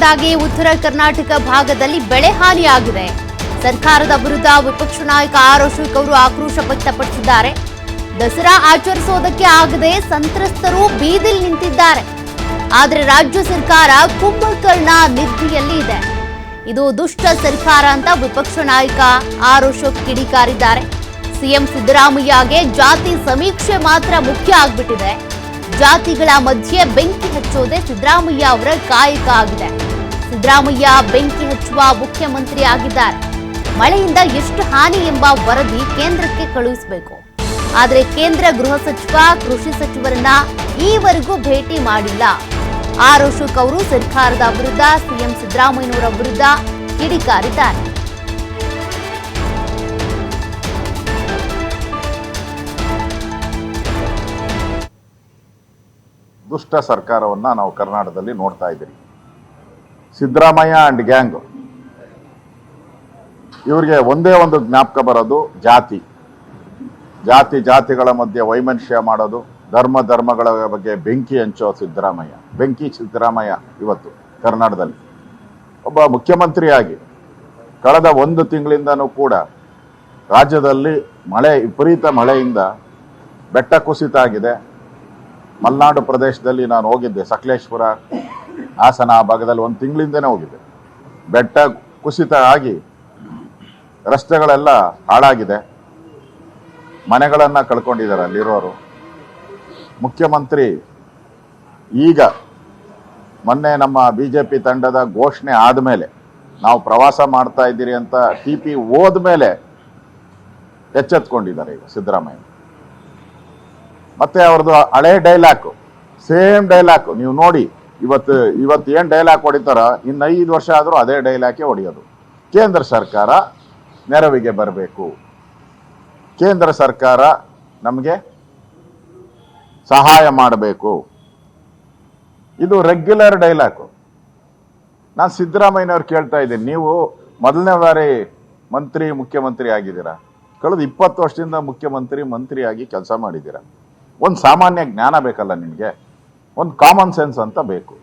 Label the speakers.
Speaker 1: ಮಳೆಯಿಂದಾಗಿ ಉತ್ತರ ಕರ್ನಾಟಕ ಭಾಗದಲ್ಲಿ ಬೆಳೆ ಹಾನಿಯಾಗಿದೆ. ಸರ್ಕಾರದ ವಿರುದ್ಧ ವಿಪಕ್ಷ ನಾಯಕ ಆರ್ ಅಶೋಕ್ ಅವರು ಆಕ್ರೋಶ ವ್ಯಕ್ತಪಡಿಸಿದ್ದಾರೆ. ದಸರಾ ಆಚರಿಸೋದಕ್ಕೆ ಆಗದೆ ಸಂತ್ರಸ್ತರು ಬೀದಿಲ್ ನಿಂತಿದ್ದಾರೆ. ಆದರೆ ರಾಜ್ಯ ಸರ್ಕಾರ ಕುಂಭಕರ್ಣ ನಿಧಿಯಲ್ಲಿ ಇದೆ. ಇದು ದುಷ್ಟ ಸರ್ಕಾರ ಅಂತ ವಿಪಕ್ಷ ನಾಯಕ ಆರ್ ಅಶೋಕ್ ಕಿಡಿಕಾರಿದ್ದಾರೆ. ಸಿಎಂ ಸಿದ್ದರಾಮಯ್ಯಗೆ ಜಾತಿ ಸಮೀಕ್ಷೆ ಮಾತ್ರ ಮುಖ್ಯ ಆಗ್ಬಿಟ್ಟಿದೆ. ಜಾತಿಗಳ ಮಧ್ಯೆ ಬೆಂಕಿ ಹಚ್ಚೋದೇ ಸಿದ್ದರಾಮಯ್ಯ ಅವರ ಕಾಯಕ ಆಗಿದೆ. ಸಿದ್ದರಾಮಯ್ಯ ಬೆಂಕಿ ಹಚ್ಚುವ ಮುಖ್ಯಮಂತ್ರಿ ಆಗಿದ್ದಾರೆ. ಮಳೆಯಿಂದ ಎಷ್ಟು ಹಾನಿ ಎಂಬ ವರದಿ ಕೇಂದ್ರಕ್ಕೆ ಕಳುಹಿಸಬೇಕು. ಆದರೆ ಕೇಂದ್ರ ಗೃಹ ಸಚಿವ, ಕೃಷಿ ಸಚಿವರನ್ನ ಈವರೆಗೂ ಭೇಟಿ ಮಾಡಿಲ್ಲ. ಆರ್ ಅಶೋಕ್ ಅವರು ಸರ್ಕಾರದ ವಿರುದ್ಧ, ಸಿಎಂ ಸಿದ್ದರಾಮಯ್ಯನವರ ವಿರುದ್ಧ ಕಿಡಿಕಾರಿದ್ದಾರೆ.
Speaker 2: ದುಷ್ಟ ಸರ್ಕಾರವನ್ನ ನಾವು ಕರ್ನಾಟಕದಲ್ಲಿ ನೋಡ್ತಾ ಇದ್ದೀರಿ. ಸಿದ್ದರಾಮಯ್ಯ ಆ್ಯಂಡ್ ಗ್ಯಾಂಗ್ ಇವರಿಗೆ ಒಂದೇ ಒಂದು ಜ್ಞಾಪಕ ಬರೋದು ಜಾತಿ. ಜಾತಿ ಜಾತಿಗಳ ಮಧ್ಯೆ ವೈಮನುಷ್ಯ ಮಾಡೋದು, ಧರ್ಮ ಧರ್ಮಗಳ ಬಗ್ಗೆ ಬೆಂಕಿ ಹಂಚೋ ಸಿದ್ದರಾಮಯ್ಯ. ಬೆಂಕಿ ಸಿದ್ದರಾಮಯ್ಯ ಇವತ್ತು ಕರ್ನಾಟಕದಲ್ಲಿ. ಒಬ್ಬ ಮುಖ್ಯಮಂತ್ರಿಯಾಗಿ ಕಳೆದ ಒಂದು ತಿಂಗಳಿಂದನೂ ಕೂಡ ರಾಜ್ಯದಲ್ಲಿ ಮಳೆ, ವಿಪರೀತ ಮಳೆಯಿಂದ ಬೆಟ್ಟ ಕುಸಿತ ಆಗಿದೆ. ಮಲೆನಾಡು ಪ್ರದೇಶದಲ್ಲಿ ನಾನು ಹೋಗಿದ್ದೆ, ಸಕಲೇಶ್ಪುರ ಹಾಸನ ಆ ಭಾಗದಲ್ಲಿ ಒಂದು ತಿಂಗಳಿಂದನೇ ಹೋಗಿದೆ. ಬೆಟ್ಟ ಕುಸಿತ ಆಗಿ ರಸ್ತೆಗಳೆಲ್ಲ ಹಾಳಾಗಿದೆ. ಮನೆಗಳನ್ನು ಕಳ್ಕೊಂಡಿದ್ದಾರೆ ಅಲ್ಲಿರೋರು. ಮುಖ್ಯಮಂತ್ರಿ ಈಗ ಮೊನ್ನೆ ನಮ್ಮ ಬಿ ಜೆ ಪಿ ತಂಡದ ಘೋಷಣೆ ಆದಮೇಲೆ ನಾವು ಪ್ರವಾಸ ಮಾಡ್ತಾ ಇದ್ದೀರಿ ಅಂತ ಟಿ ಪಿ ಹೋದ ಮೇಲೆ ಎಚ್ಚೆತ್ಕೊಂಡಿದ್ದಾರೆ ಈಗ ಸಿದ್ದರಾಮಯ್ಯ. ಮತ್ತೆ ಅವ್ರದ್ದು ಹಳೆ ಡೈಲಾಕು ಸೇಮ್ ಡೈಲಾಕು ನೀವು ನೋಡಿ ಇವತ್ತು ಇವತ್ತು ಏನು ಡೈಲಾಗ್ ಹೊಡಿತಾರ, ಇನ್ನು ಐದು ವರ್ಷ ಆದರೂ ಅದೇ ಡೈಲಾಕೆ ಹೊಡೆಯೋದು. ಕೇಂದ್ರ ಸರ್ಕಾರ ನೆರವಿಗೆ ಬರಬೇಕು. ಕೇಂದ್ರ ಸರ್ಕಾರ ನಮಗೆ ಸಹಾಯ ಮಾಡಬೇಕು. ಇದು ರೆಗ್ಯುಲರ್ ಡೈಲಾಗು ನಾನು ಸಿದ್ದರಾಮಯ್ಯನವ್ರು ಕೇಳ್ತಾ ಇದ್ದೀನಿ, ನೀವು ಮೊದಲನೇ ಬಾರಿ ಮಂತ್ರಿ, ಮುಖ್ಯಮಂತ್ರಿ ಆಗಿದ್ದೀರಾ? ಕಳೆದ ಇಪ್ಪತ್ತು ವರ್ಷದಿಂದ ಮುಖ್ಯಮಂತ್ರಿ, ಮಂತ್ರಿಯಾಗಿ ಕೆಲಸ ಮಾಡಿದ್ದೀರಾ? ಒಂದು ಸಾಮಾನ್ಯ ಜ್ಞಾನ ಬೇಕಲ್ಲ ನಿಮಗೆ? ಒಂದು ಕಾಮನ್ ಸೆನ್ಸ್ ಅಂತ ಬೇಕು.